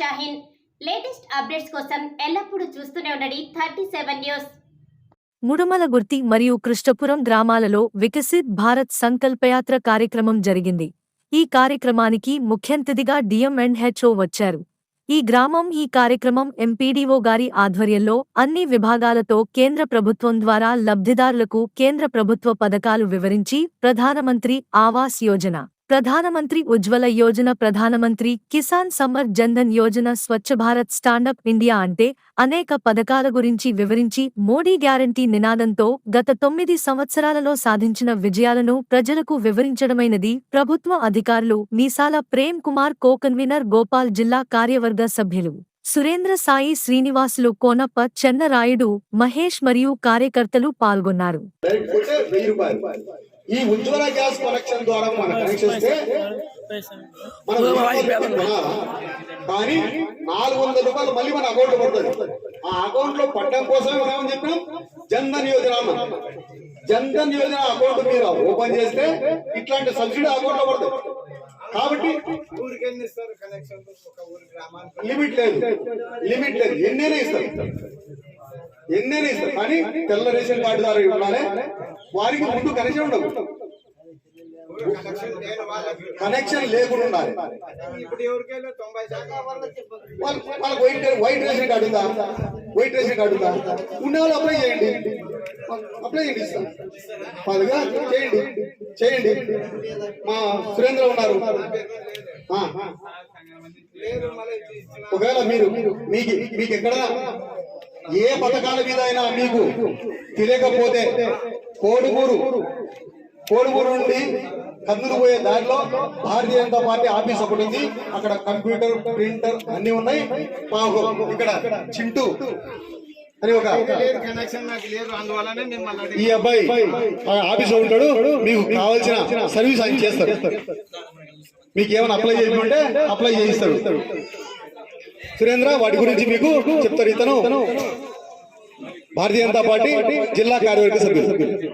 Shaheen. Latest updates కోసం ఎల్లప్పుడూ చూస్తూనే ఉండండి థర్టీ సెవెన్ న్యూస్. ముడుమలగుర్తి మరియు కృష్ణపురం గ్రామాలలో వికసిత్ భారత్ సంకల్పయాత్ర కార్యక్రమం జరిగింది. ఈ కార్యక్రమానికి ముఖ్యంతిథిగా డిఎంఎన్హెచ్ఓ వచ్చారు. ఈ గ్రామం ఈ కార్యక్రమం ఎంపీడీఓ గారి ఆధ్వర్యంలో అన్ని విభాగాలతో కేంద్ర ప్రభుత్వం ద్వారా లబ్ధిదారులకు కేంద్ర ప్రభుత్వ పథకాలు వివరించి ప్రధానమంత్రి ఆవాస్ యోజన ప్రధానమంత్రి ఉజ్వల యోజన ప్రధానమంత్రి Kisan summer Jandhan Yojana Swachh Bharat stand up India అంటే అనేక పథకాల గురించి వివరించి మోడీ గ్యారంటీ నినాదంతో గత తొమ్మిది సంవత్సరాలలో సాధించిన విజయాలను ప్రజలకు వివరించడమైనది ప్రభుత్వ అధికారులు మీసాల ప్రేమ్ కుమార్ కో కన్వీనర్ గోపాల్ జిల్లా కార్యవర్గ సభ్యులు సురేంద్ర సాయి శ్రీనివాసులు కోనప్ప చెన్నరాయుడు మహేష్ మరియు కార్యకర్తలు పాల్గొన్నారు. ఈ ఉజ్వల గ్యాస్ కనెక్షన్ ద్వారా మన రూపాయలు కొనాలా? కానీ నాలుగు వందల రూపాయలు మళ్ళీ మన అకౌంట్లో పడుతుంది. ఆ అకౌంట్లో పట్టడం కోసమే మనం ఏమని చెప్పినాం జన్ధన్ యోజన జన్ధన్ యోజన అకౌంట్ మీరు ఓపెన్ చేస్తే ఇట్లాంటి సబ్సిడీ అకౌంట్లో పడుతుంది. కాబట్టి లిమిట్ లేదు. లిమిట్ లేదు. ఎన్నైనా ఇస్తారు ఎన్నైనా ఇస్తారు కానీ తెల్ల రేషన్ కార్డుదారు ద్వారా వారికి ముందు కనెక్షన్ ఉండదు. కనెక్షన్ లేకుండా ఉండాలి. వాళ్ళకి వాళ్ళకి వైట్ వైట్ రేషన్ కార్డు ఉందా? వైట్ రేషన్ కార్డు ఉందా? ఉన్న వాళ్ళు అప్లై చేయండి. అప్లై చేయండి వాళ్ళుగా చేయండి. చేయండి. మా సురేంద్ర ఉన్నారు. ఒకవేళ మీరు మీకు మీకు ఎక్కడ ఏ పథకాల మీద అయినా మీకు తెలియకపోతే కోడుమూరు కోడుమూరు నుండి కందులు పోయే దారిలో భారతీయ జనతా పార్టీ ఆఫీస్ ఒకటి ఉంది. అక్కడ కంప్యూటర్ ప్రింటర్ అన్ని ఉన్నాయి. మాకు ఇక్కడ చింటూ అని ఒక ఈ అబ్బాయి ఆ ఆఫీస్లో ఉంటాడు. మీకు కావాల్సిన సర్వీస్ ఆయన చేస్తాడు మీకు ఏమైనా అప్లై చేయమంటే అప్లై చేయిస్తాడు సురేంద్ర వాటి గురించి మీకు చెప్తారు ఇతను. భారతీయ జనతా పార్టీ జిల్లా కార్యవర్గ సభ్యులు.